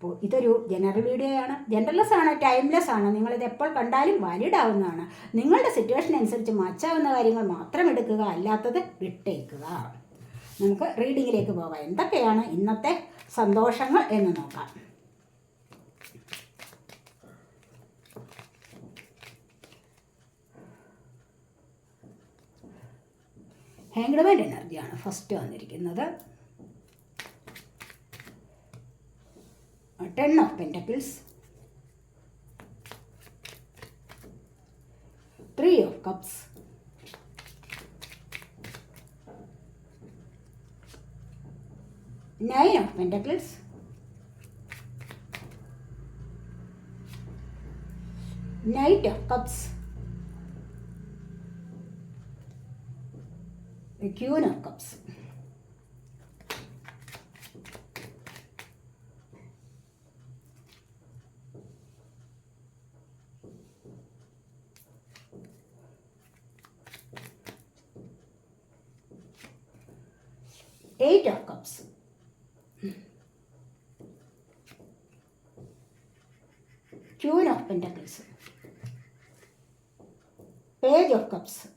അപ്പോൾ ഇതൊരു general video ആണ്. ജനറൽലെസ് ആണ് ടൈംലെസ് ആണ്. നിങ്ങളിത് എപ്പോൾ കണ്ടാലും വാലിഡ് ആവുന്നതാണ്. നിങ്ങളുടെ സിറ്റുവേഷൻ അനുസരിച്ച് മാച്ചാവുന്ന കാര്യങ്ങൾ മാത്രം എടുക്കുക അല്ലാത്തത് വിട്ടേക്കുക. നമുക്ക് റീഡിങ്ങിലേക്ക് പോകാം എന്തൊക്കെയാണ് ഇന്നത്തെ സന്തോഷങ്ങൾ എന്ന് നോക്കാം. ഹാങ്ഡ്മാൻഡ് എനർജിയാണ് ഫസ്റ്റ് വന്നിരിക്കുന്നത്. ten of pentacles, three of cups, nine of pentacles, knight of cups, the queen of cups. Eight of cups. Queen of pentacles. Page of cups.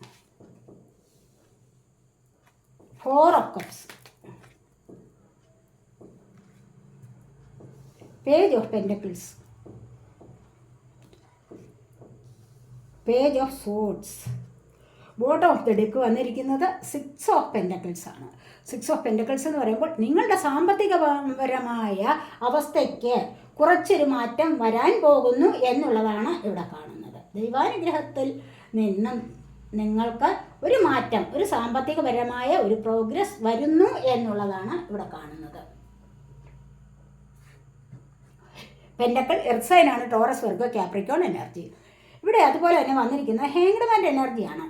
Four of cups. Page of pentacles. Page of swords bottom of the deck വന്നിരിക്കുന്നത് six of pentacles ആണ്. Six of pentacles എന്ന് പറയുമ്പോൾ നിങ്ങളുടെ സാമ്പത്തികപരമായ അവസ്ഥയ്ക്ക് കുറച്ചൊരു മാറ്റം വരാൻ പോകുന്നു എന്നുള്ളതാണ് ഇവിടെ കാണുന്നത്. ദൈവാനുഗ്രഹത്തിൽ നിന്നും നിങ്ങൾക്ക് ഒരു മാറ്റം ഒരു സാമ്പത്തികപരമായ ഒരു പ്രോഗ്രസ് വരുന്നു എന്നുള്ളതാണ് ഇവിടെ കാണുന്നത്. പെൻഡക്കൾ എർസൈനാണ് ടോറസ് വർഗ ക്യാപ്രിക്കോൺ എനർജി ഇവിടെ അതുപോലെ തന്നെ വന്നിരിക്കുന്നത് ഹേങ്ഡ്മാന്റെ എനർജിയാണ്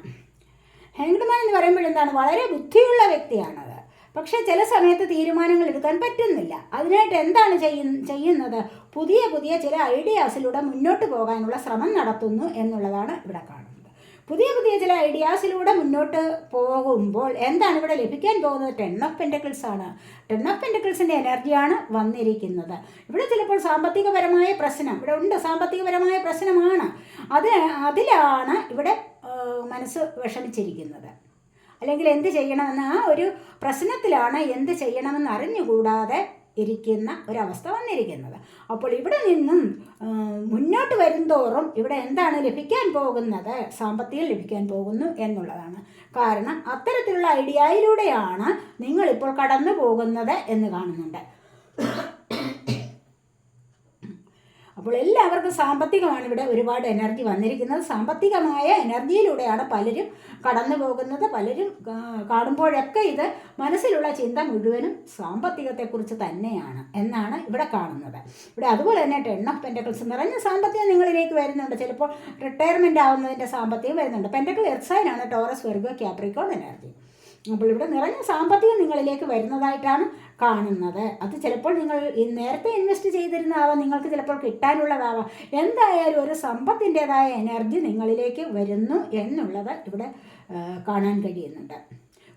ഹാങ്ഡ്മാൻ എന്ന് പറയുമ്പോൾ എന്താണ്? വളരെ ബുദ്ധിയുള്ള വ്യക്തിയാണത്. പക്ഷേ ചില സമയത്ത് തീരുമാനങ്ങൾ എടുക്കാൻ പറ്റുന്നില്ല. അതിനായിട്ട് എന്താണ് ചെയ്യുന്നത്? പുതിയ പുതിയ ചില ഐഡിയാസിലൂടെ മുന്നോട്ട് പോകാനുള്ള ശ്രമം നടത്തുന്നു എന്നുള്ളതാണ് ഇവിടെ കാണുന്നത്. പുതിയ പുതിയ ചില ഐഡിയാസിലൂടെ മുന്നോട്ട് പോകുമ്പോൾ എന്താണ് ഇവിടെ ലഭിക്കാൻ പോകുന്നത്? ടെൻ ഓഫ് പെന്റക്കിൾസ് ആണ്. ടെൻ ഓഫ് പെന്റക്കിൾസിന്റെ എനർജിയാണ് വന്നിരിക്കുന്നത്. ഇവിടെ ചിലപ്പോൾ സാമ്പത്തികപരമായ പ്രശ്നം ഇവിടെ ഉണ്ട്. സാമ്പത്തികപരമായ പ്രശ്നമാണ്. അത് അതിലാണ് ഇവിടെ മനസ്സ് വിഷമിച്ചിരിക്കുന്നത്. അല്ലെങ്കിൽ എന്ത് ചെയ്യണമെന്ന് ആ ഒരു പ്രശ്നത്തിലാണ് എന്ത് ചെയ്യണമെന്ന് അറിഞ്ഞുകൂടാതെ ഇരിക്കുന്ന ഒരവസ്ഥ വന്നിരിക്കുന്നത്. അപ്പോൾ ഇവിടെ നിന്നും മുന്നോട്ട് വരുംതോറും ഇവിടെ എന്താണ് ലഭിക്കാൻ പോകുന്നത്? സാമ്പത്തികം ലഭിക്കാൻ പോകുന്നു എന്നുള്ളതാണ്. കാരണം അത്തരത്തിലുള്ള ഐഡിയയിലൂടെയാണ് നിങ്ങളിപ്പോൾ കടന്നു പോകുന്നത് എന്ന് കാണുന്നുണ്ട്. അപ്പോൾ എല്ലാവർക്കും സാമ്പത്തികമാണ് ഇവിടെ ഒരുപാട് എനർജി വന്നിരിക്കുന്നത്. സാമ്പത്തികമായ എനർജിയിലൂടെയാണ് പലരും കടന്നു പോകുന്നത്. പലരും കാണുമ്പോഴൊക്കെ ഇത് മനസ്സിലുള്ള ചിന്ത മുഴുവനും സാമ്പത്തികത്തെക്കുറിച്ച് തന്നെയാണ് എന്നാണ് ഇവിടെ കാണുന്നത്. ഇവിടെ അതുപോലെ തന്നെ ടെൻ ഓഫ് പെന്റക്കിൾസ് നിറഞ്ഞ സാമ്പത്തികം നിങ്ങളിലേക്ക് വരുന്നുണ്ട്. ചിലപ്പോൾ റിട്ടയർമെന്റ് ആവുന്നതിന്റെ സാമ്പത്തികം വരുന്നുണ്ട്. പെന്റക്കിൾ എർസൈനാണ് ടോറസ് വെർഗോ ക്യാപ്രിക്കോൺ എനർജി അപ്പോൾ ഇവിടെ നിറഞ്ഞ സാമ്പത്തികം നിങ്ങളിലേക്ക് വരുന്നതായിട്ടാണ് കാണുന്നത്. അത് ചിലപ്പോൾ നിങ്ങൾ നേരത്തെ ഇൻവെസ്റ്റ് ചെയ്തിരുന്നതാവാം നിങ്ങൾക്ക് ചിലപ്പോൾ കിട്ടാനുള്ളതാവാം. എന്തായാലും ഒരു സമ്പത്തിന്റെതായ എനർജി നിങ്ങളിലേക്ക് വരുന്നു എന്നുള്ളത് ഇവിടെ കാണാൻ കഴിയുന്നുണ്ട്.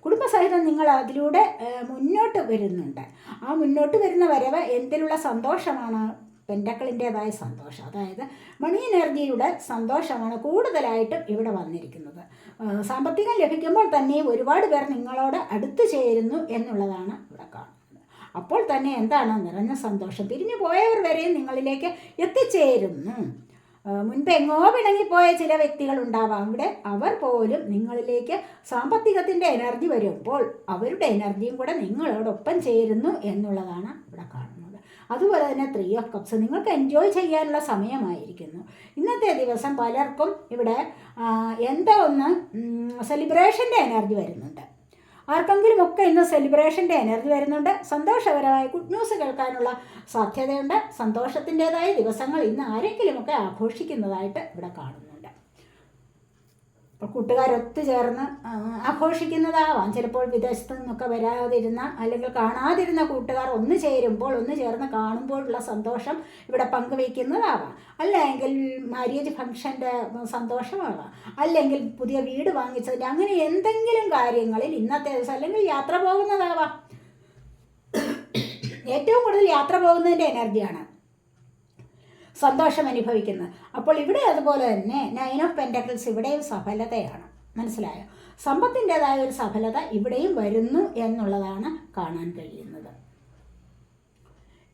കുടുംബസഹിതം നിങ്ങൾ അതിലൂടെ മുന്നോട്ട് വരുന്നുണ്ട്. ആ മുന്നോട്ട് വരുന്ന വരവ് എന്തിലുള്ള സന്തോഷമാണ്? പെൻഡക്കളിന്റെതായ സന്തോഷം. അതായത് മണി എനർജിയുടെ സന്തോഷമാണ് കൂടുതലായിട്ടും ഇവിടെ വന്നിരിക്കുന്നത്. സാമ്പത്തികം ലഭിക്കുമ്പോൾ തന്നെ ഒരുപാട് പേർ നിങ്ങളോട് അടുത്തു ചേരുന്നു എന്നുള്ളതാണ് ഇവിടെ കാണുന്നത്. അപ്പോൾ തന്നെ എന്താണ്? നിറഞ്ഞ സന്തോഷം. പിരിഞ്ഞു പോയവർ വരെയും നിങ്ങളിലേക്ക് എത്തിച്ചേരുന്നു. മുൻപ് എങ്ങോ പിണങ്ങിപ്പോയ ചില വ്യക്തികൾ ഉണ്ടാവാം. ഇവിടെ അവർ പോലും നിങ്ങളിലേക്ക് സാമ്പത്തികത്തിന്റെ എനർജി വരുമ്പോൾ അവരുടെ എനർജിയും കൂടെ നിങ്ങളോടൊപ്പം ചേരുന്നു എന്നുള്ളതാണ് ഇവിടെ കാണുന്നത്. അതുപോലെ തന്നെ ത്രീ ഓഫ് കപ്സ് നിങ്ങൾക്ക് എൻജോയ് ചെയ്യാനുള്ള സമയമായിരിക്കുന്നു. ഇന്നത്തെ ദിവസം പലർക്കും ഇവിടെ എന്തോ ഒന്ന് സെലിബ്രേഷന്റെ എനർജി വരുന്നുണ്ട്. ആർക്കെങ്കിലും ഒക്കെ ഇന്ന് സെലിബ്രേഷന്റെ എനർജി വരുന്നുണ്ട്. സന്തോഷകരമായ ഗുഡ് ന്യൂസ് കേൾക്കാനുള്ള സാധ്യതയുണ്ട്. സന്തോഷത്തിന്റെതായ ദിവസങ്ങൾ ഇന്ന് ആരെങ്കിലുമൊക്കെ ആഘോഷിക്കുന്നതായിട്ട് ഇവിടെ കാണുന്നുണ്ട് അപ്പോൾ കൂട്ടുകാരൊത്തു ചേർന്ന് ആഘോഷിക്കുന്നതാവാം. ചിലപ്പോൾ വിദേശത്തു നിന്നൊക്കെ വരാതിരുന്ന അല്ലെങ്കിൽ കാണാതിരുന്ന കൂട്ടുകാർ ഒന്ന് ചേരുമ്പോൾ ഒന്ന് ചേർന്ന് കാണുമ്പോഴുള്ള സന്തോഷം ഇവിടെ പങ്കുവയ്ക്കുന്നതാവാം. അല്ലെങ്കിൽ മാര്യേജ് ഫംഗ്ഷന്റെ സന്തോഷമാവാം. അല്ലെങ്കിൽ പുതിയ വീട് വാങ്ങിച്ചതിന്റെ അങ്ങനെ എന്തെങ്കിലും കാര്യങ്ങളിൽ ഇന്നത്തെ ദിവസം അല്ലെങ്കിൽ യാത്ര പോകുന്നതാവാം. ഏറ്റവും കൂടുതൽ യാത്ര പോകുന്നതിന്റെ എനർജിയാണ് സന്തോഷം അനുഭവിക്കുന്നത് അപ്പോൾ ഇവിടെ അതുപോലെ തന്നെ നയൻ ഓഫ് പെന്റക്കിൾസ് ഇവിടെയും സഫലതയാണ്. മനസ്സിലായോ? സമ്പത്തിന്റെതായ ഒരു സഫലത ഇവിടെയും വരുന്നു എന്നുള്ളതാണ് കാണാൻ കഴിയുന്നത്.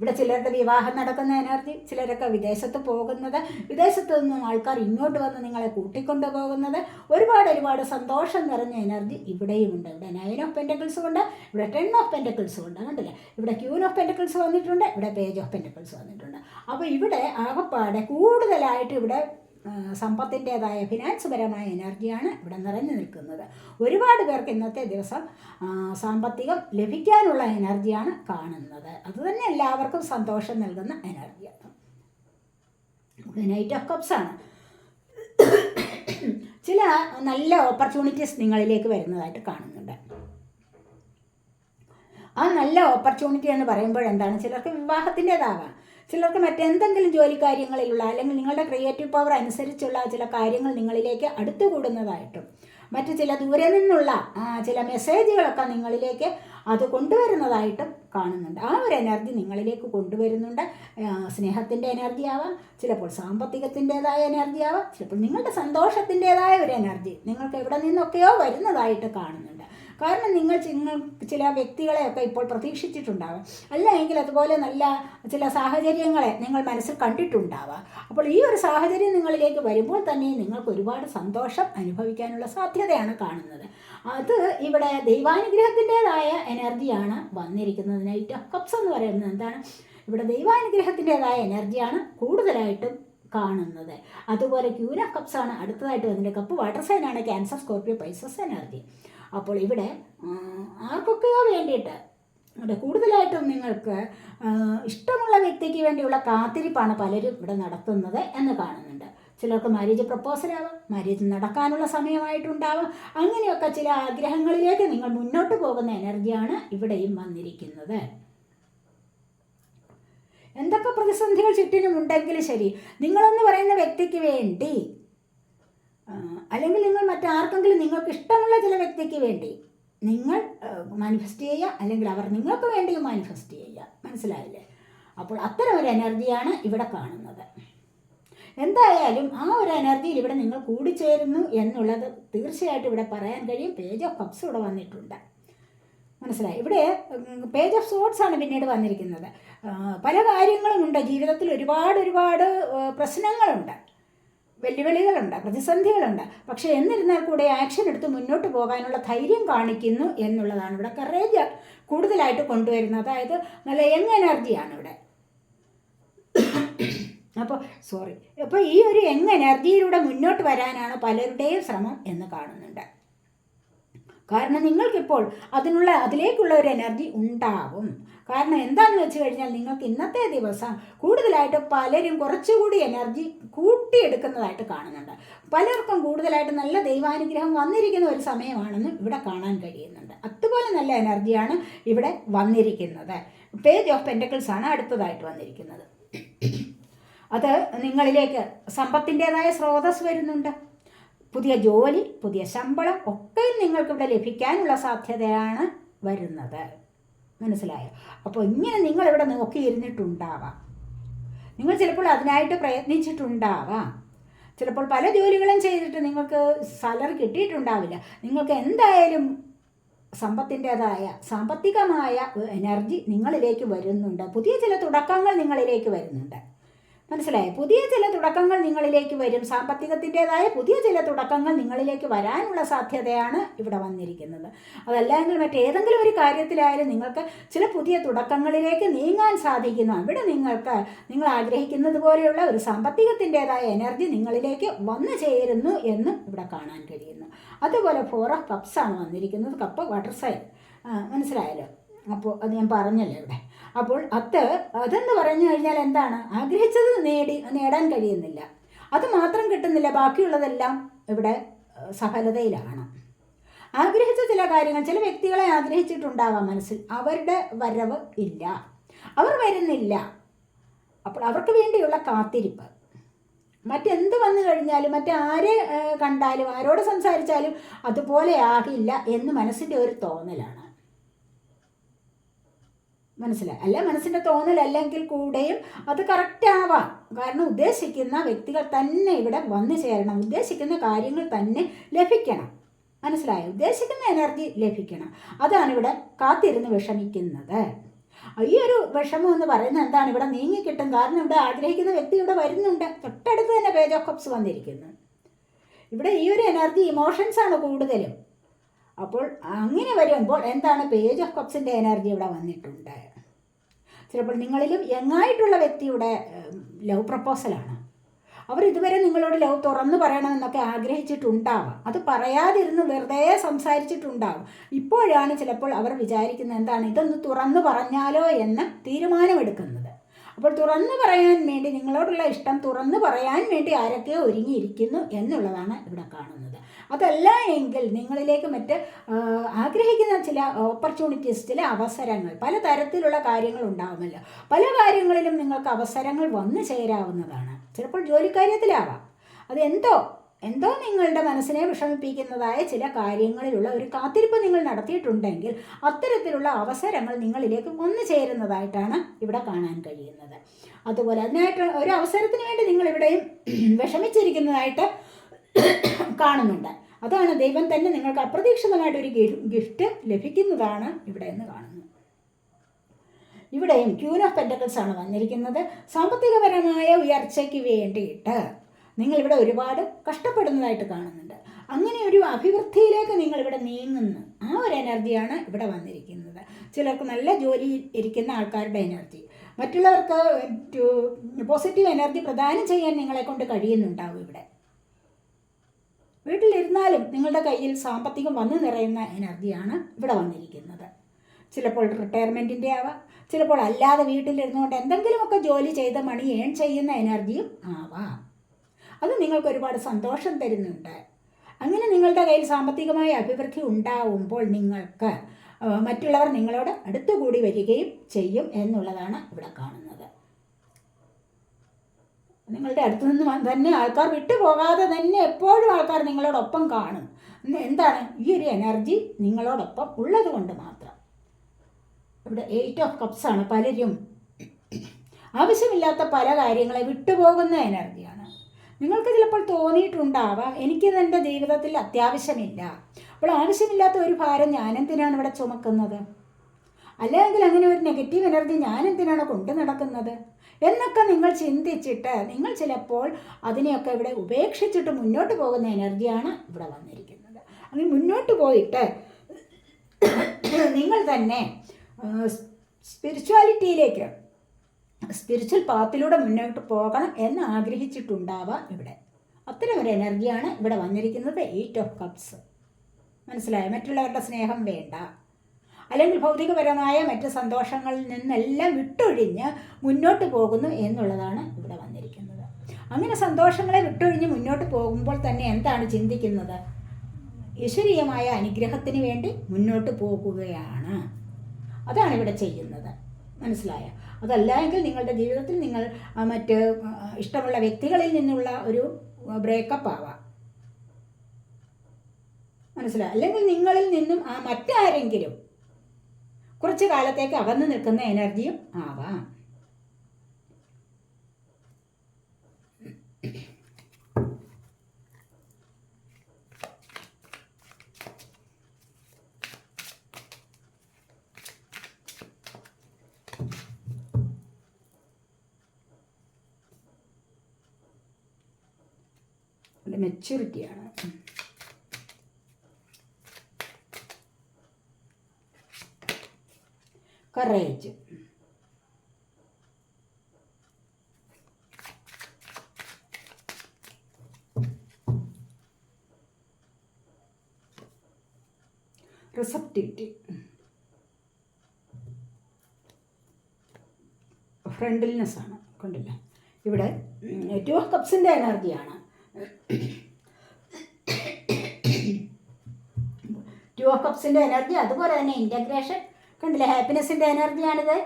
ഇവിടെ ചിലരുടെ വിവാഹം നടക്കുന്ന എനർജി ചിലരൊക്കെ വിദേശത്ത് പോകുന്നത് വിദേശത്തു നിന്നും ആൾക്കാർ ഇങ്ങോട്ട് വന്ന് നിങ്ങളെ കൂട്ടിക്കൊണ്ടു പോകുന്നത് ഒരുപാട് ഒരുപാട് സന്തോഷം നിറഞ്ഞ എനർജി ഇവിടെയും ഉണ്ട്. ഇവിടെ നയൻ ഓഫ് പെന്റക്കിൾസ് ഉണ്ട് ഇവിടെ ടെൻ ഓഫ് പെന്റക്കിൾസ് ഉണ്ട് കണ്ടില്ലേ? ഇവിടെ ക്യൂൻ ഓഫ് പെന്റക്കിൾസ് വന്നിട്ടുണ്ട് ഇവിടെ പേജ് ഓഫ് പെന്റക്കിൾസ് വന്നിട്ടുണ്ട്. അപ്പോൾ ഇവിടെ ആകപ്പാടെ കൂടുതലായിട്ട് ഇവിടെ സമ്പത്തിന്റേതായ ഫിനാൻസ് പരമായ എനർജിയാണ് ഇവിടെ നിറഞ്ഞു നിൽക്കുന്നത്. ഒരുപാട് പേർക്ക് ഇന്നത്തെ ദിവസം സാമ്പത്തികം ലഭിക്കാനുള്ള എനർജിയാണ് കാണുന്നത്. അതുതന്നെ എല്ലാവർക്കും സന്തോഷം നൽകുന്ന എനർജിയാണ് നൈറ്റ് ഓഫ് കപ്സ് ആണ്. ചില നല്ല ഓപ്പർച്യൂണിറ്റീസ് നിങ്ങളിലേക്ക് വരുന്നതായിട്ട് കാണുന്നുണ്ട്. ആ നല്ല ഓപ്പർച്യൂണിറ്റി എന്ന് പറയുമ്പോൾ എന്താണ്? ചിലർക്ക് വിവാഹത്തിന്റെതാവാം. ചിലർക്ക് മറ്റെന്തെങ്കിലും ജോലി കാര്യങ്ങളിലുള്ള അല്ലെങ്കിൽ നിങ്ങളുടെ ക്രിയേറ്റീവ് പവർ അനുസരിച്ചുള്ള ചില കാര്യങ്ങൾ നിങ്ങളിലേക്ക് അടുത്തു കൂടുന്നതായിട്ടും മറ്റു ചില ദൂരെ നിന്നുള്ള ചില മെസ്സേജുകളൊക്കെ നിങ്ങളിലേക്ക് അത് കൊണ്ടുവരുന്നതായിട്ടും കാണുന്നുണ്ട്. ആ ഒരു എനർജി നിങ്ങളിലേക്ക് കൊണ്ടുവരുന്നുണ്ട്. സ്നേഹത്തിന്റെ എനർജി ആവാം ചിലപ്പോൾ സാമ്പത്തികത്തിന്റെതായ എനർജി ആവാം ചിലപ്പോൾ നിങ്ങളുടെ സന്തോഷത്തിന്റെതായ ഒരു എനർജി നിങ്ങൾക്ക് എവിടെ നിന്നൊക്കെയോ വരുന്നതായിട്ട് കാണുന്നുണ്ട്. കാരണം നിങ്ങൾ നിങ്ങൾ ചില വ്യക്തികളെയൊക്കെ ഇപ്പോൾ പ്രതീക്ഷിച്ചിട്ടുണ്ടാവാം. അല്ല എങ്കിൽ അതുപോലെ നല്ല ചില സാഹചര്യങ്ങളെ നിങ്ങൾ മനസ്സിൽ കണ്ടിട്ടുണ്ടാവാം. അപ്പോൾ ഈ ഒരു സാഹചര്യം നിങ്ങളിലേക്ക് വരുമ്പോൾ തന്നെ നിങ്ങൾക്ക് ഒരുപാട് സന്തോഷം അനുഭവിക്കാനുള്ള സാധ്യതയാണ് കാണുന്നത്. അത് ഇവിടെ ദൈവാനുഗ്രഹത്തിന്റെതായ എനർജിയാണ് വന്നിരിക്കുന്നത്. നൈറ്റ് ഓഫ് കപ്സ് എന്ന് പറയുന്നത് എന്താണ്? ഇവിടെ ദൈവാനുഗ്രഹത്തിന്റെതായ എനർജിയാണ് കൂടുതലായിട്ടും കാണുന്നത്. അതുപോലെ ക്യൂൻ ഓഫ് കപ്സ് ആണ് അടുത്തതായിട്ട് വന്നിട്ട് കപ്പ് വാട്ടർ സൈനാണ് ക്യാൻസർ സ്കോർപ്പിയോ പൈസസ് എനർജി. അപ്പോൾ ഇവിടെ ആർക്കൊക്കെയോ വേണ്ടിയിട്ട് ഇവിടെ കൂടുതലായിട്ടും നിങ്ങൾക്ക് ഇഷ്ടമുള്ള വ്യക്തിക്ക് വേണ്ടിയുള്ള കാത്തിരിപ്പാണ് പലരും ഇവിടെ നടത്തുന്നത് എന്ന് കാണുന്നുണ്ട്. ചിലർക്ക് മാരേജ് പ്രപ്പോസലാവാം മാരേജ് നടക്കാനുള്ള സമയമായിട്ടുണ്ടാവാം അങ്ങനെയൊക്കെ ചില ആഗ്രഹങ്ങളിലേക്ക് നിങ്ങൾ മുന്നോട്ട് പോകുന്ന എനർജിയാണ് ഇവിടെയും വന്നിരിക്കുന്നത്. എന്തൊക്കെ പ്രതിസന്ധികൾ ചുറ്റിനും ഉണ്ടെങ്കിലും ശരി നിങ്ങളെന്ന് പറയുന്ന വ്യക്തിക്ക് വേണ്ടി അല്ലെങ്കിൽ നിങ്ങൾ മറ്റാർക്കെങ്കിലും നിങ്ങൾക്ക് ഇഷ്ടമുള്ള ചില വ്യക്തിക്ക് വേണ്ടി നിങ്ങൾ മാനിഫെസ്റ്റ് ചെയ്യുക അല്ലെങ്കിൽ അവർ നിങ്ങൾക്ക് വേണ്ടി മാനിഫെസ്റ്റ് ചെയ്യുക. മനസ്സിലായില്ലേ? അപ്പോൾ അത്തരം ഒരു എനർജിയാണ് ഇവിടെ കാണുന്നത്. എന്തായാലും ആ ഒരു എനർജിയിൽ ഇവിടെ നിങ്ങൾ കൂടിച്ചേരുന്നു എന്നുള്ളത് തീർച്ചയായിട്ടും ഇവിടെ പറയാൻ കഴിയും. പേജ് ഓഫ് കപ്സ് ഇവിടെ വന്നിട്ടുണ്ട്. മനസ്സിലായി? ഇവിടെ പേജ് ഓഫ് സോട്ട്സ് ആണ് പിന്നീട് വന്നിരിക്കുന്നത്. പല കാര്യങ്ങളുമുണ്ട്. ജീവിതത്തിൽ ഒരുപാട് ഒരുപാട് പ്രശ്നങ്ങളുണ്ട്. വെല്ലുവിളികളുണ്ട് പ്രതിസന്ധികളുണ്ട്. പക്ഷേ എന്നിരുന്നാൽ കൂടെ ആക്ഷൻ എടുത്ത് മുന്നോട്ട് പോകാനുള്ള ധൈര്യം കാണിക്കുന്നു എന്നുള്ളതാണ് ഇവിടെ കറേജ് കൂടുതലായിട്ട് കൊണ്ടുവരുന്നത്. അതായത് നല്ല യങ് എനർജിയാണ് ഇവിടെ. അപ്പോൾ സോറി അപ്പോൾ ഈ ഒരു യങ് എനർജിയിലൂടെ മുന്നോട്ട് വരാനാണ് പലരുടെയും ശ്രമം എന്ന് കാണുന്നുണ്ട്. കാരണം നിങ്ങൾക്കിപ്പോൾ അതിനുള്ള അതിലേക്കുള്ള ഒരു എനർജി ഉണ്ടാവും. കാരണം എന്താണെന്ന് വെച്ച് കഴിഞ്ഞാൽ നിങ്ങൾക്ക് ഇന്നത്തെ ദിവസം കൂടുതലായിട്ട് പലരും കുറച്ചുകൂടി എനർജി കൂട്ടിയെടുക്കുന്നതായിട്ട് കാണുന്നുണ്ട്. പലർക്കും കൂടുതലായിട്ട് നല്ല ദൈവാനുഗ്രഹം വന്നിരിക്കുന്ന ഒരു സമയമാണെന്ന് ഇവിടെ കാണാൻ കഴിയുന്നുണ്ട്. അതുപോലെ നല്ല എനർജിയാണ് ഇവിടെ വന്നിരിക്കുന്നത്. പേജ് ഓഫ് പെന്റക്കിൾസ് ആണ് അടുത്തതായിട്ട് വന്നിരിക്കുന്നത്. അത് നിങ്ങളിലേക്ക് സമ്പത്തിന്റെതായ സ്രോതസ് വരുന്നുണ്ട്. പുതിയ ജോലി പുതിയ ശമ്പളം ഒക്കെയും നിങ്ങൾക്കിവിടെ ലഭിക്കാനുള്ള സാധ്യതയാണ് വരുന്നത്. മനസ്സിലായോ? അപ്പോൾ ഇങ്ങനെ നിങ്ങളിവിടെ നോക്കിയിരുന്നിട്ടുണ്ടാവാം. നിങ്ങൾ ചിലപ്പോൾ അതിനായിട്ട് പ്രയത്നിച്ചിട്ടുണ്ടാവാം. ചിലപ്പോൾ പല ജോലികളും ചെയ്തിട്ട് നിങ്ങൾക്ക് സാലറി കിട്ടിയിട്ടുണ്ടാവില്ല. നിങ്ങൾക്ക് എന്തായാലും സമ്പത്തിന്റെതായ സാമ്പത്തികമായ എനർജി നിങ്ങളിലേക്ക് വരുന്നുണ്ട്. പുതിയ ചില തുടക്കങ്ങൾ നിങ്ങളിലേക്ക് വരുന്നുണ്ട്. മനസ്സിലായോ? പുതിയ ചില തുടക്കങ്ങൾ നിങ്ങളിലേക്ക് വരും. സാമ്പത്തികത്തിന്റെതായ പുതിയ ചില തുടക്കങ്ങൾ നിങ്ങളിലേക്ക് വരാനുള്ള സാധ്യതയാണ് ഇവിടെ വന്നിരിക്കുന്നത്. അതല്ലെങ്കിൽ മറ്റേതെങ്കിലും ഒരു കാര്യത്തിലായാലും നിങ്ങൾക്ക് ചില പുതിയ തുടക്കങ്ങളിലേക്ക് നീങ്ങാൻ സാധിക്കുന്നു. അവിടെ നിങ്ങൾക്ക് നിങ്ങൾ ആഗ്രഹിക്കുന്നത് പോലെയുള്ള ഒരു സാമ്പത്തികത്തിന്റെതായ എനർജി നിങ്ങളിലേക്ക് വന്നു ചേരുന്നു എന്ന് ഇവിടെ കാണാൻ കഴിയുന്നു. അതുപോലെ ഫോർ ഓഫ് കപ്സാണ് വന്നിരിക്കുന്നത്. കപ്പ് വാട്ടർ സൈൻ മനസ്സിലായല്ലോ? അപ്പോൾ അത് ഞാൻ പറഞ്ഞല്ലോ ഇവിടെ. അപ്പോൾ അത് അതെന്ന് പറഞ്ഞു കഴിഞ്ഞാൽ എന്താണ്? ആഗ്രഹിച്ചത് നേടി നേടാൻ കഴിയുന്നില്ല. അത് മാത്രം കിട്ടുന്നില്ല ബാക്കിയുള്ളതെല്ലാം ഇവിടെ സഫലതയിലാണ്. ആഗ്രഹിച്ച ചില കാര്യങ്ങൾ ചില വ്യക്തികളെ ആഗ്രഹിച്ചിട്ടുണ്ടാവാം മനസ്സിൽ. അവരുടെ വരവ് ഇല്ല. അവർ വരുന്നില്ല. അപ്പോൾ അവർക്ക് വേണ്ടിയുള്ള കാത്തിരിപ്പ്. മറ്റെന്ത് വന്നു കഴിഞ്ഞാലും മറ്റാരെ കണ്ടാലും ആരോട് സംസാരിച്ചാലും അതുപോലെ ആകില്ല എന്ന് മനസ്സിന്റെ ഒരു തോന്നലാണ്. മനസ്സിലായി. അല്ല മനസ്സിന്റെ തോന്നലല്ലെങ്കിൽ കൂടെയും അത് കറക്റ്റ് ആവാം. കാരണം ഉദ്ദേശിക്കുന്ന വ്യക്തികൾ തന്നെ ഇവിടെ വന്നു ചേരണം. ഉദ്ദേശിക്കുന്ന കാര്യങ്ങൾ തന്നെ ലഭിക്കണം. മനസ്സിലായോ? ഉദ്ദേശിക്കുന്ന എനർജി ലഭിക്കണം. അതാണ് ഇവിടെ കാത്തിരുന്ന് വിഷമിക്കുന്നത്. ഈ ഒരു വിഷമം എന്ന് പറയുന്നത് എന്താണ്? ഇവിടെ നീങ്ങിക്കിട്ടും കാരണം ഇവിടെ ആഗ്രഹിക്കുന്ന വ്യക്തി ഇവിടെ വരുന്നുണ്ട്. തൊട്ടടുത്ത് തന്നെ പേജ് ഓഫ് കപ്സ് വന്നിരിക്കുന്നു. ഇവിടെ ഈ ഒരു എനർജി ഇമോഷൻസാണ് കൂടുതലും. അപ്പോൾ അങ്ങനെ വരുമ്പോൾ എന്താണ്? പേജ് ഓഫ് കപ്സിന്റെ എനർജി ഇവിടെ വന്നിട്ടുണ്ട്. ചിലപ്പോൾ നിങ്ങളിലും യങ്ങായിട്ടുള്ള വ്യക്തിയുടെ ലവ് പ്രപ്പോസലാണ് അവർ ഇതുവരെ നിങ്ങളോട് ലവ് തുറന്നു പറയണമെന്നൊക്കെ ആഗ്രഹിച്ചിട്ടുണ്ടാവാം. അത് പറയാതിരുന്ന് വെറുതെ സംസാരിച്ചിട്ടുണ്ടാവും. ഇപ്പോഴാണ് ചിലപ്പോൾ അവർ വിചാരിക്കുന്നത് എന്താണ് ഇതൊന്ന് തുറന്നു പറഞ്ഞാലോ എന്ന് തീരുമാനമെടുക്കുന്നത്. അപ്പോൾ തുറന്നു പറയാൻ വേണ്ടി നിങ്ങളോടുള്ള ഇഷ്ടം തുറന്നു പറയാൻ വേണ്ടി ആരൊക്കെയോ ഒരുങ്ങിയിരിക്കുന്നു എന്നുള്ളതാണ് ഇവിടെ കാണുന്നത്. അതല്ല എങ്കിൽ നിങ്ങളിലേക്ക് മറ്റ് ആഗ്രഹിക്കുന്ന ചില ഓപ്പർച്യൂണിറ്റീസ് ചില അവസരങ്ങൾ പല തരത്തിലുള്ള കാര്യങ്ങൾ ഉണ്ടാവുമല്ലോ. പല കാര്യങ്ങളിലും നിങ്ങൾക്ക് അവസരങ്ങൾ വന്നു ചേരാവുന്നതാണ്. ചിലപ്പോൾ ജോലിക്കാര്യത്തിലാവാം. അത് എന്തോ എന്തോ നിങ്ങളുടെ മനസ്സിനെ വിഷമിപ്പിക്കുന്നതായ ചില കാര്യങ്ങളിലുള്ള ഒരു കാത്തിരിപ്പ് നിങ്ങൾ നടത്തിയിട്ടുണ്ടെങ്കിൽ അത്തരത്തിലുള്ള അവസരങ്ങൾ നിങ്ങളിലേക്ക് വന്നു ചേരുന്നതായിട്ടാണ് ഇവിടെ കാണാൻ കഴിയുന്നത്. അതുപോലെ അതിനായിട്ട് ഒരു അവസരത്തിന് വേണ്ടി നിങ്ങൾ ഇവിടെയും വിഷമിച്ചിരിക്കുന്നതായിട്ട് കാണുന്നുണ്ട്. അതാണ് ദൈവം തന്നെ നിങ്ങൾക്ക് അപ്രതീക്ഷിതമായിട്ട് ഒരു ഗിഫ്റ്റ് ലഭിക്കുന്നതാണ് ഇവിടെ എന്ന് കാണുന്നത് ഇവിടെയും ക്യൂൻ ഓഫ് പെന്റക്കിൾസ് ആണ് വന്നിരിക്കുന്നത്. സാമ്പത്തികപരമായ ഉയർച്ചയ്ക്ക് വേണ്ടിയിട്ട് നിങ്ങളിവിടെ ഒരുപാട് കഷ്ടപ്പെടുന്നതായിട്ട് കാണുന്നുണ്ട്. അങ്ങനെ ഒരു അഭിവൃദ്ധിയിലേക്ക് നിങ്ങളിവിടെ നീങ്ങുന്നു. ആ ഒരു എനർജിയാണ് ഇവിടെ വന്നിരിക്കുന്നത്. ചിലർക്ക് നല്ല ജോലി ഇരിക്കുന്ന ആൾക്കാരുടെ എനർജി. മറ്റുള്ളവർക്ക് പോസിറ്റീവ് എനർജി പ്രദാനം ചെയ്യാൻ നിങ്ങളെ കൊണ്ട് കഴിയുന്നുണ്ടാവും ഇവിടെ. വീട്ടിലിരുന്നാലും നിങ്ങളുടെ കയ്യിൽ സാമ്പത്തികം വന്നു നിറയുന്ന എനർജിയാണ് ഇവിടെ വന്നിരിക്കുന്നത്. ചിലപ്പോൾ റിട്ടയർമെന്റിന്റെ ആവാം. ചിലപ്പോൾ അല്ലാതെ വീട്ടിലിരുന്നുകൊണ്ട് എന്തെങ്കിലുമൊക്കെ ജോലി ചെയ്ത് മണി ഏൺ ചെയ്യുന്ന എനർജിയും ആവാം. അത് നിങ്ങൾക്ക് ഒരുപാട് സന്തോഷം തരുന്നുണ്ട്. അങ്ങനെ നിങ്ങളുടെ കയ്യിൽ സാമ്പത്തികമായ അഭിവൃദ്ധി ഉണ്ടാവുമ്പോൾ നിങ്ങൾക്ക് മറ്റുള്ളവർ നിങ്ങളോട് അടുത്തുകൂടി വരികയും ചെയ്യും എന്നുള്ളതാണ് ഇവിടെ കാണുന്നത്. നിങ്ങളുടെ അടുത്ത് നിന്ന് തന്നെ ആൾക്കാർ വിട്ടുപോകാതെ തന്നെ എപ്പോഴും ആൾക്കാർ നിങ്ങളോടൊപ്പം കാണും. എന്താണ്? ഈ ഒരു എനർജി നിങ്ങളോടൊപ്പം ഉള്ളത് കൊണ്ട് മാത്രം. ഇവിടെ എയ്റ്റ് ഓഫ് കപ്സ് ആണ് പലരും ആവശ്യമില്ലാത്ത പല കാര്യങ്ങളെ വിട്ടുപോകുന്ന എനർജിയാണ് നിങ്ങൾക്ക് ചിലപ്പോൾ തോന്നിയിട്ടുണ്ടാവാം എനിക്കിത് എന്റെ ജീവിതത്തിൽ അത്യാവശ്യമില്ല. അപ്പോൾ ആവശ്യമില്ലാത്ത ഒരു ഭാരം ഞാനെന്തിനാണ് ഇവിടെ ചുമക്കുന്നത്? അല്ലെങ്കിൽ അങ്ങനെ ഒരു നെഗറ്റീവ് എനർജി ഞാൻ എന്തിനാണ് കൊണ്ടു നടക്കുന്നത്? എന്നൊക്കെ നിങ്ങൾ ചിന്തിച്ചിട്ട് നിങ്ങൾ ചിലപ്പോൾ അതിനെയൊക്കെ ഇവിടെ ഉപേക്ഷിച്ചിട്ട് മുന്നോട്ട് പോകുന്ന എനർജിയാണ് ഇവിടെ വന്നിരിക്കുന്നത്. അങ്ങനെ മുന്നോട്ട് പോയിട്ട് നിങ്ങൾ തന്നെ സ്പിരിച്വാലിറ്റിയിലേക്ക് സ്പിരിച്വൽ പാത്തിലൂടെ മുന്നോട്ട് പോകണം എന്ന് ആഗ്രഹിച്ചിട്ടുണ്ടാവാം ഇവിടെ. അത്തരം ഒരു എനർജിയാണ് ഇവിടെ വന്നിരിക്കുന്നത്. എയ്റ്റ് ഓഫ് കപ്സ് മനസ്സിലായോ? മറ്റുള്ളവരുടെ സ്നേഹം വേണ്ട. അല്ലെങ്കിൽ ഭൗതികപരമായ മറ്റ് സന്തോഷങ്ങളിൽ നിന്നെല്ലാം വിട്ടൊഴിഞ്ഞ് മുന്നോട്ട് പോകുന്നു എന്നുള്ളതാണ് ഇവിടെ വന്നിരിക്കുന്നത്. അങ്ങനെ സന്തോഷങ്ങളെ വിട്ടൊഴിഞ്ഞ് മുന്നോട്ട് പോകുമ്പോൾ തന്നെ എന്താണ് ചിന്തിക്കുന്നത്? ഈശ്വരീയമായ അനുഗ്രഹത്തിന് വേണ്ടി മുന്നോട്ട് പോകുകയാണ്. അതാണ് ഇവിടെ ചെയ്യുന്നത്. മനസ്സിലായ? അതല്ല എങ്കിൽ നിങ്ങളുടെ ജീവിതത്തിൽ നിങ്ങൾ മറ്റ് ഇഷ്ടമുള്ള വ്യക്തികളിൽ നിന്നുള്ള ഒരു ബ്രേക്കപ്പ് ആവാം. മനസ്സിലായി? അല്ലെങ്കിൽ നിങ്ങളിൽ നിന്നും ആ മറ്റാരെങ്കിലും കുറച്ച് കാലത്തേക്ക് അകന്നു നിൽക്കുന്ന എനർജിയും ആവാം. മെച്യൂരിറ്റിയാണ് കറേജ് റിസപ്റ്റിവിറ്റി ഫ്രണ്ട്ലിനെസ് ആണ്. കണ്ടില്ല? ഇവിടെ ടു ഓഫ് കപ്സിന്റെ എനർജിയാണ് ഓഫ് കപ്സിന്റെ എനർജി അതുപോലെ തന്നെ ഇന്റഗ്രേഷൻ കണ്ടില്ലേ? ഹാപ്പിനെസ്സിന്റെ എനർജിയാണിത്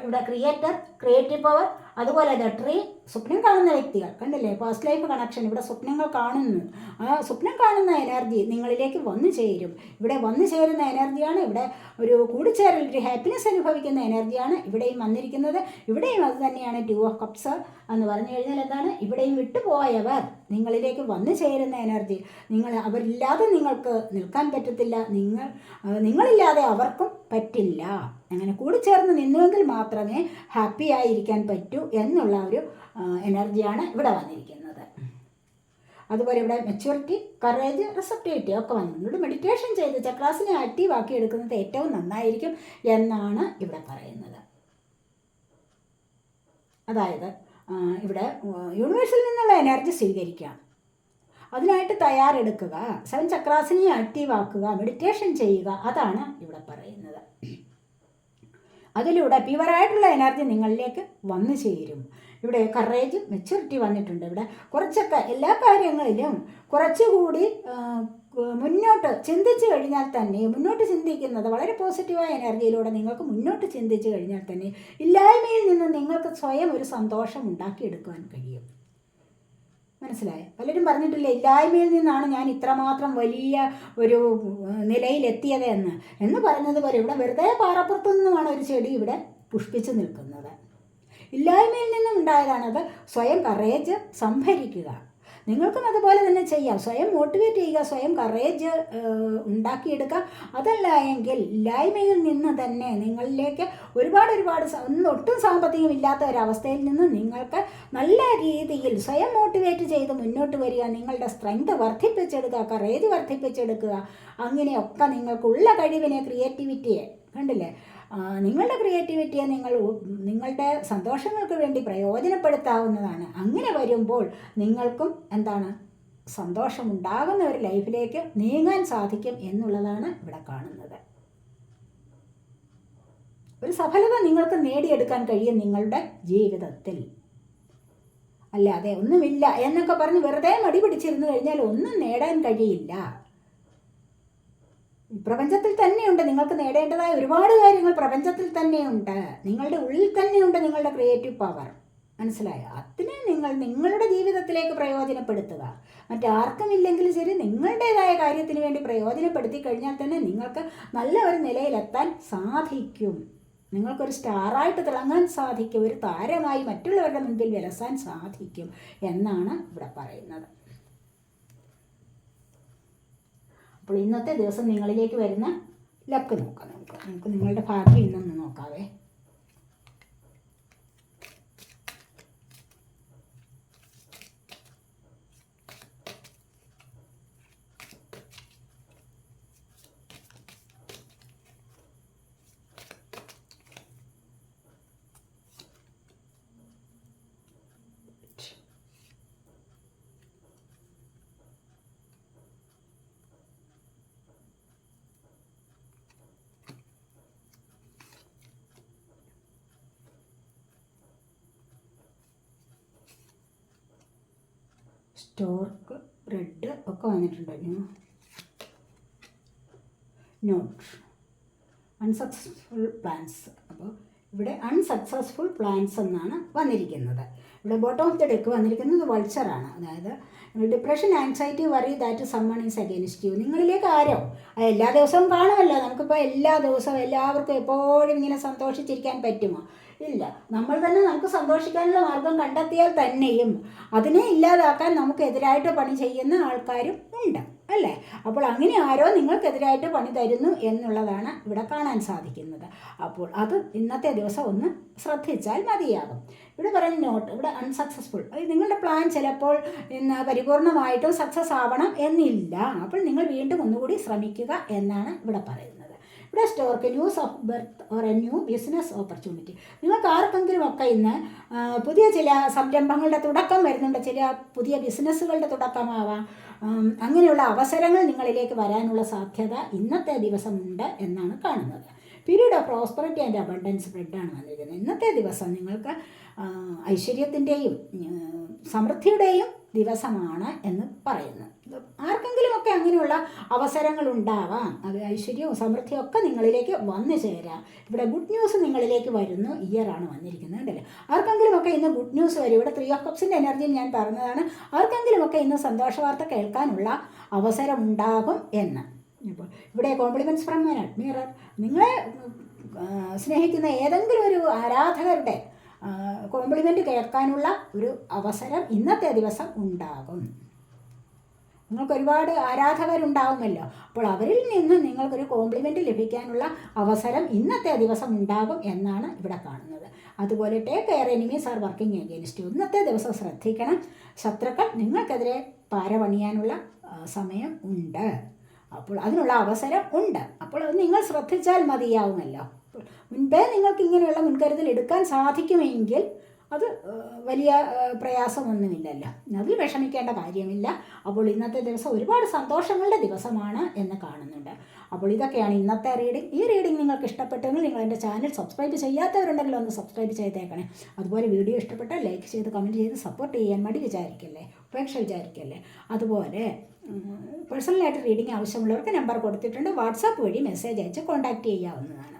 ഇവിടെ ക്രിയേറ്റർ ക്രിയേറ്റീവ് പവർ അതുപോലെ ദ ട്രീ സ്വപ്നം കാണുന്ന വ്യക്തികൾ കണ്ടല്ലേ? പാസ്റ്റ് ലൈഫ് കണക്ഷൻ ഇവിടെ സ്വപ്നങ്ങൾ കാണുന്നു. ആ സ്വപ്നം കാണുന്ന എനർജി നിങ്ങളിലേക്ക് വന്നു ചേരും. ഇവിടെ വന്നു ചേരുന്ന എനർജിയാണ് ഇവിടെ ഒരു കൂടിച്ചേരൽ ഒരു ഹാപ്പിനെസ് അനുഭവിക്കുന്ന എനർജിയാണ് ഇവിടെയും വന്നിരിക്കുന്നത്. ഇവിടെയും അത് തന്നെയാണ് ടു ഓഫ് കപ്സ് എന്ന് പറഞ്ഞു കഴിഞ്ഞാൽ എന്താണ്? ഇവിടെയും വിട്ടുപോയവർ നിങ്ങളിലേക്ക് വന്നു ചേരുന്ന എനർജി നിങ്ങൾ അവരില്ലാതെ നിങ്ങൾക്ക് നിൽക്കാൻ പറ്റത്തില്ല. നിങ്ങൾ നിങ്ങളില്ലാതെ അവർക്കും പറ്റില്ല. അങ്ങനെ കൂടിച്ചേർന്ന് നിന്നുവെങ്കിൽ മാത്രമേ ഹാപ്പി ആയിരിക്കാൻ പറ്റൂ എന്നുള്ള ഒരു എനർജിയാണ് ഇവിടെ വന്നിരിക്കുന്നത്. അതുപോലെ ഇവിടെ മെച്യൂരിറ്റി കറേജ് റിസപ്റ്റിവിറ്റി ഒക്കെ വന്നിട്ടുണ്ട്. മെഡിറ്റേഷൻ ചെയ്ത് ചക്രാസിനെ ആക്റ്റീവാക്കി എടുക്കുന്നത് ഏറ്റവും നന്നായിരിക്കും എന്നാണ് ഇവിടെ പറയുന്നത്. അതായത് ഇവിടെ യൂണിവേഴ്സിൽ നിന്നുള്ള എനർജി സ്വീകരിക്കാം അതിനായിട്ട് തയ്യാറെടുക്കുക. സെവൻ ചക്രാസിനെ ആക്റ്റീവാക്കുക മെഡിറ്റേഷൻ ചെയ്യുക അതാണ് ഇവിടെ പറയുന്നത്. അതിലൂടെ പ്യുവറായിട്ടുള്ള എനർജി നിങ്ങളിലേക്ക് വന്നു ചേരും. ഇവിടെ കറേജ് മെച്യൂരിറ്റി വന്നിട്ടുണ്ട് ഇവിടെ. കുറച്ചൊക്കെ എല്ലാ കാര്യങ്ങളിലും കുറച്ചുകൂടി മുന്നോട്ട് ചിന്തിച്ചു കഴിഞ്ഞാൽ തന്നെ മുന്നോട്ട് ചിന്തിക്കുന്നത് വളരെ പോസിറ്റീവായ എനർജിയിലൂടെ നിങ്ങൾക്ക് മുന്നോട്ട് ചിന്തിച്ചു കഴിഞ്ഞാൽ തന്നെ ഇല്ലായ്മയിൽ നിന്ന് നിങ്ങൾക്ക് സ്വയം ഒരു സന്തോഷം ഉണ്ടാക്കിയെടുക്കുവാൻ കഴിയും. മനസ്സിലായോ? പലരും പറഞ്ഞിട്ടില്ല ഇല്ലായ്മയിൽ നിന്നാണ് ഞാൻ ഇത്രമാത്രം വലിയ ഒരു നിലയിലെത്തിയത് എന്ന്. എന്ന് പറഞ്ഞതുപോലെ ഇവിടെ വെറുതെ പാറപ്പുറത്തു നിന്നുമാണ് ഒരു ചെടി ഇവിടെ പുഷ്പിച്ചു നിൽക്കുന്നത്. ഇല്ലായ്മയിൽ നിന്നും ഉണ്ടായതാണത് സ്വയം കറേജ് സംഭരിക്കുക. നിങ്ങൾക്കും അതുപോലെ തന്നെ ചെയ്യാം. സ്വയം മോട്ടിവേറ്റ് ചെയ്യുക സ്വയം കറേജ് ഉണ്ടാക്കിയെടുക്കുക. അതല്ല എങ്കിൽ ഇല്ലായ്മയിൽ നിന്ന് തന്നെ നിങ്ങളിലേക്ക് ഒരുപാട് ഒരുപാട് ഒന്നും സാമ്പത്തികം ഇല്ലാത്ത ഒരവസ്ഥയിൽ നിന്ന് നിങ്ങൾക്ക് നല്ല രീതിയിൽ സ്വയം മോട്ടിവേറ്റ് ചെയ്ത് മുന്നോട്ട് വരിക. നിങ്ങളുടെ സ്ട്രെങ്ത് വർദ്ധിപ്പിച്ചെടുക്കുക കറേജ് വർദ്ധിപ്പിച്ചെടുക്കുക. അങ്ങനെയൊക്കെ നിങ്ങൾക്കുള്ള കഴിവിനെ ക്രിയേറ്റിവിറ്റിയെ കണ്ടില്ലേ? നിങ്ങളുടെ ക്രിയേറ്റിവിറ്റിയെ നിങ്ങൾ നിങ്ങളുടെ സന്തോഷങ്ങൾക്ക് വേണ്ടി പ്രയോജനപ്പെടുത്താവുന്നതാണ്. അങ്ങനെ വരുമ്പോൾ നിങ്ങൾക്കും എന്താണ് സന്തോഷമുണ്ടാകുന്ന ഒരു ലൈഫിലേക്ക് നീങ്ങാൻ സാധിക്കും എന്നുള്ളതാണ് ഇവിടെ കാണുന്നത്. ഒരു സഫലത നിങ്ങൾക്ക് നേടിയെടുക്കാൻ കഴിയും നിങ്ങളുടെ ജീവിതത്തിൽ. അല്ലാതെ ഒന്നുമില്ല എന്നൊക്കെ പറഞ്ഞ് വെറുതെ മടി പിടിച്ചിരുന്നു കഴിഞ്ഞാൽ ഒന്നും നേടാൻ കഴിയില്ല. ഈ പ്രപഞ്ചത്തിൽ തന്നെയുണ്ട്. നിങ്ങൾക്ക് നേടേണ്ടതായ ഒരുപാട് കാര്യങ്ങൾ പ്രപഞ്ചത്തിൽ തന്നെയുണ്ട്. നിങ്ങളുടെ ഉള്ളിൽ തന്നെയുണ്ട് നിങ്ങളുടെ ക്രിയേറ്റീവ് പവർ മനസ്സിലായോ? അതിനെ നിങ്ങൾ നിങ്ങളുടെ ജീവിതത്തിലേക്ക് പ്രയോജനപ്പെടുത്തുക. മറ്റാർക്കും ഇല്ലെങ്കിലും ശരി നിങ്ങളുടേതായ കാര്യത്തിന് വേണ്ടി പ്രയോജനപ്പെടുത്തി കഴിഞ്ഞാൽ തന്നെ നിങ്ങൾക്ക് നല്ല ഒരു നിലയിലെത്താൻ സാധിക്കും. നിങ്ങൾക്കൊരു സ്റ്റാറായിട്ട് തിളങ്ങാൻ സാധിക്കും. ഒരു താരമായി മറ്റുള്ളവരുടെ മുൻപിൽ വിലസാൻ സാധിക്കും എന്നാണ് ഇവിടെ പറയുന്നത്. അപ്പോൾ ഇന്നത്തെ ദിവസം നിങ്ങളിലേക്ക് വരുന്ന ലക്ക് നോക്കാം നമുക്ക്. നമുക്ക് നിങ്ങളുടെ ഭാഗ്യം ഇന്നൊന്ന് നോക്കാവേ. സ്റ്റോർക്ക് റെഡ് ഒക്കെ വന്നിട്ടുണ്ടായിരുന്നു. നോട്ട് അൺസക്സസ്ഫുൾ പ്ലാൻസ് അപ്പോൾ ഇവിടെ അൺസക്സസ്ഫുൾ പ്ലാൻസ് എന്നാണ് വന്നിരിക്കുന്നത്. ഇവിടെ ബോട്ടം ഓഫ് ദി ഡെക്ക് വന്നിരിക്കുന്നത് വൾച്ചറാണ് അതായത് depression anxiety worry that someone is against you നിങ്ങളിലേക്ക് ആരോ? എല്ലാ ദിവസവും കാണുമല്ലോ. നമുക്കിപ്പോൾ എല്ലാ ദിവസവും എല്ലാവർക്കും എപ്പോഴും ഇങ്ങനെ സന്തോഷിച്ചിരിക്കാൻ പറ്റുമോ? ഇല്ല. നമ്മൾ തന്നെ നമുക്ക് സന്തോഷിക്കാനുള്ള മാർഗം കണ്ടെത്തിയാൽ തന്നെയും അതിനെ ഇല്ലാതാക്കാൻ നമുക്കെതിരായിട്ട് പണി ചെയ്യുന്ന ആൾക്കാരും ഉണ്ട് അല്ലേ? അപ്പോൾ അങ്ങനെ ആരോ നിങ്ങൾക്കെതിരായിട്ട് പണി തരുന്നു എന്നുള്ളതാണ് ഇവിടെ കാണാൻ സാധിക്കുന്നത്. അപ്പോൾ അത് ഇന്നത്തെ ദിവസം ഒന്ന് ശ്രദ്ധിച്ചാൽ മതിയാകും. ഇവിടെ പറയുന്ന നോട്ട് ഇവിടെ അൺസക്സസ്ഫുൾ നിങ്ങളുടെ പ്ലാൻ ചിലപ്പോൾ ഇന്ന് പരിപൂർണമായിട്ടും സക്സസ് ആവണം എന്നില്ല. അപ്പോൾ നിങ്ങൾ വീണ്ടും ഒന്നുകൂടി ശ്രമിക്കുക എന്നാണ് ഇവിടെ പറയുന്നത്. ഇവിടെ stork news of birth or a new business opportunity നിങ്ങൾക്ക് ആർക്കെങ്കിലും ഒക്കെ ഇന്ന് പുതിയ ചില സംരംഭങ്ങളുടെ തുടക്കം വരുന്നുണ്ട് ചില പുതിയ ബിസിനസ്സുകളുടെ തുടക്കമാവാം അങ്ങനെയുള്ള അവസരങ്ങൾ നിങ്ങളിലേക്ക് വരാനുള്ള സാധ്യത ഇന്നത്തെ ദിവസം ഉണ്ട് എന്നാണ് കാണുന്നത്. Period of prosperity and abundance സ്പ്രെഡാണ് വന്നിരിക്കുന്നത് ഇന്നത്തെ ദിവസം നിങ്ങൾക്ക് ഐശ്വര്യത്തിന്റെയും സമൃദ്ധിയുടെയും ദിവസമാണ് എന്ന് പറയുന്നു ആർക്കെങ്കിലും ആർക്കെങ്കിലുമൊക്കെ അങ്ങനെയുള്ള അവസരങ്ങൾ ഉണ്ടാവാം അത് ഐശ്വര്യവും സമൃദ്ധിയും ഒക്കെ നിങ്ങളിലേക്ക് വന്നു ചേരാം. ഇവിടെ ഗുഡ് ന്യൂസ് നിങ്ങളിലേക്ക് വരുന്നു ഇയറാണ് വന്നിരിക്കുന്നത് ഉണ്ടല്ലേ ആർക്കെങ്കിലുമൊക്കെ ഇന്ന് ഗുഡ് ന്യൂസ് വരും. ഇവിടെ ത്രീ ഓഫ് കപ്സിന്റെ എനർജിയിൽ ഞാൻ പറഞ്ഞതാണ്. ആർക്കെങ്കിലുമൊക്കെ ഇന്ന് സന്തോഷ വാർത്ത കേൾക്കാനുള്ള അവസരം ഉണ്ടാകും എന്ന്. ഇപ്പോൾ ഇവിടെ കോംപ്ലിമെന്റ്സ് ഫ്രം അഡ്മിറർ നിങ്ങളെ സ്നേഹിക്കുന്ന ഏതെങ്കിലും ഒരു ആരാധകരുടെ കോംപ്ലിമെന്റ് കേൾക്കാനുള്ള ഒരു അവസരം ഇന്നത്തെ ദിവസം ഉണ്ടാകും. നിങ്ങൾക്ക് ഒരുപാട് ആരാധകരുണ്ടാവുമല്ലോ. അപ്പോൾ അവരിൽ നിന്ന് നിങ്ങൾക്കൊരു കോംപ്ലിമെന്റ് ലഭിക്കാനുള്ള അവസരം ഇന്നത്തെ ദിവസം ഉണ്ടാകും എന്നാണ് ഇവിടെ കാണുന്നത്. അതുപോലെ take care enemies are working against ഇന്നത്തെ ദിവസം ശ്രദ്ധിക്കണം. ശത്രുക്കൾ നിങ്ങൾക്കെതിരെ പാരപണിയാനുള്ള സമയം ഉണ്ട്. അപ്പോൾ അതിനുള്ള അവസരം ഉണ്ട്. അപ്പോൾ അത് നിങ്ങൾ ശ്രദ്ധിച്ചാൽ മതിയാവുമല്ലോ. മുൻപേ നിങ്ങൾക്ക് ഇങ്ങനെയുള്ള മുൻകരുതൽ എടുക്കാൻ സാധിക്കുമെങ്കിൽ അത് വലിയ പ്രയാസമൊന്നുമില്ലല്ലോ. അതിൽ വിഷമിക്കേണ്ട കാര്യമില്ല. അപ്പോൾ ഇന്നത്തെ ദിവസം ഒരുപാട് സന്തോഷങ്ങളുടെ ദിവസമാണ് എന്ന് കാണുന്നുണ്ട്. അപ്പോൾ ഇതൊക്കെയാണ് ഇന്നത്തെ റീഡിംഗ് ഈ റീഡിംഗ് നിങ്ങൾക്ക് ഇഷ്ടപ്പെട്ടെങ്കിൽ നിങ്ങൾ എന്റെ ചാനൽ സബ്സ്ക്രൈബ് ചെയ്യാത്തവരുണ്ടെങ്കിൽ ഒന്ന് സബ്സ്ക്രൈബ് ചെയ്തേക്കണേ. അതുപോലെ വീഡിയോ ഇഷ്ടപ്പെട്ടാൽ ലൈക്ക് ചെയ്ത് കമന്റ് ചെയ്ത് സപ്പോർട്ട് ചെയ്യാൻ വേണ്ടി വിചാരിക്കല്ലേ? ഉപേക്ഷ വിചാരിക്കല്ലേ? അതുപോലെ പേഴ്സണലായിട്ട് റീഡിംഗ് ആവശ്യമുള്ളവർക്ക് നമ്പർ കൊടുത്തിട്ടുണ്ട്. വാട്സാപ്പ് വഴി മെസ്സേജ് അയച്ച് കോൺടാക്റ്റ് ചെയ്യാവുന്നതാണ്.